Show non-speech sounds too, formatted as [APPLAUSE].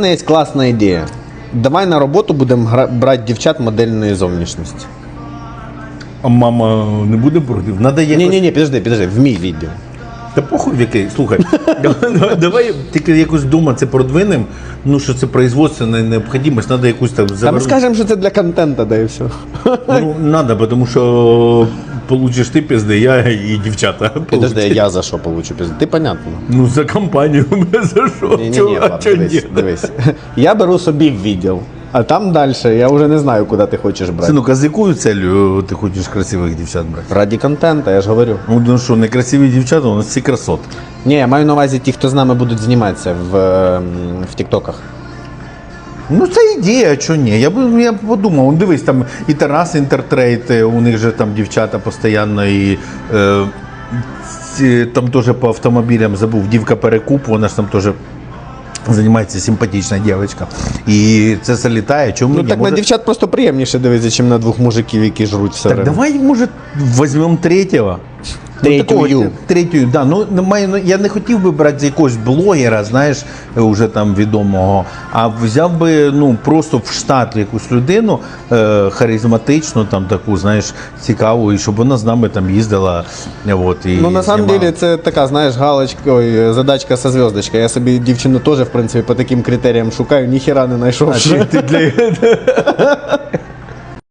У мене є класна ідея. Давай на роботу будемо брати дівчат модельної зовнішності. А мама не буде проти? Надо якось... Ні, ні, ні, підожди, підожди, в мій відділ. Та похуй в який. Слухай, [LAUGHS] давай- давай тільки якось дома це продвинемо. Ну що це производство, не необхідність, треба якусь там Та ми скажемо, що це для контенту, да і все. Ну, надо, тому що получиш ти пізди, я і дівчата. Підожди, я за що получу пізду? Ти понятно. Ну, за компанію [LAUGHS] за що? Ні, ні, Чого? ні, А пап, чого дивись, ні? дивись. [LAUGHS] Я беру собі в відділ, а там далі я вже не знаю, куди ти хочеш брати. Синок, а з якою целью ти хочеш красивих дівчат брати? Раді контенту, я ж говорю. Ну, ну що, некрасиві дівчата, у нас всі красотки. Ні, я маю на увазі ті, хто з нами будуть зніматися в, ем, в Тіктоках. Ну, це ідея, що ні. Я б я б подумав, ну, дивись, там і Тарас Інтертрейд, е, у них же там дівчата постійно і. Е, там теж по автомобілям забув дівка перекуп, вона ж там теж. Займається симпатична дівчинка. І це залітає. Чому Ну ні? так Може- на дівчат просто приємніше дивитися, ніж на двох мужиків, які жруть все Так время. давай, може, візьмемо третього. Третю. третю, да. Ну, ну, я не хотів би брати з якогось блогера, знаєш, уже там відомого, а взяв би ну, просто в штат якусь людину е, харизматичну, там таку, знаєш, цікаву, і щоб вона з нами там їздила. От, і Ну, на самом деле, це така, знаєш, галочка, ой, задачка со зв'язочкою. Я собі дівчину теж, в принципі, по таким критеріям шукаю, ніхіра не знайшов. А, ти для... [LAUGHS]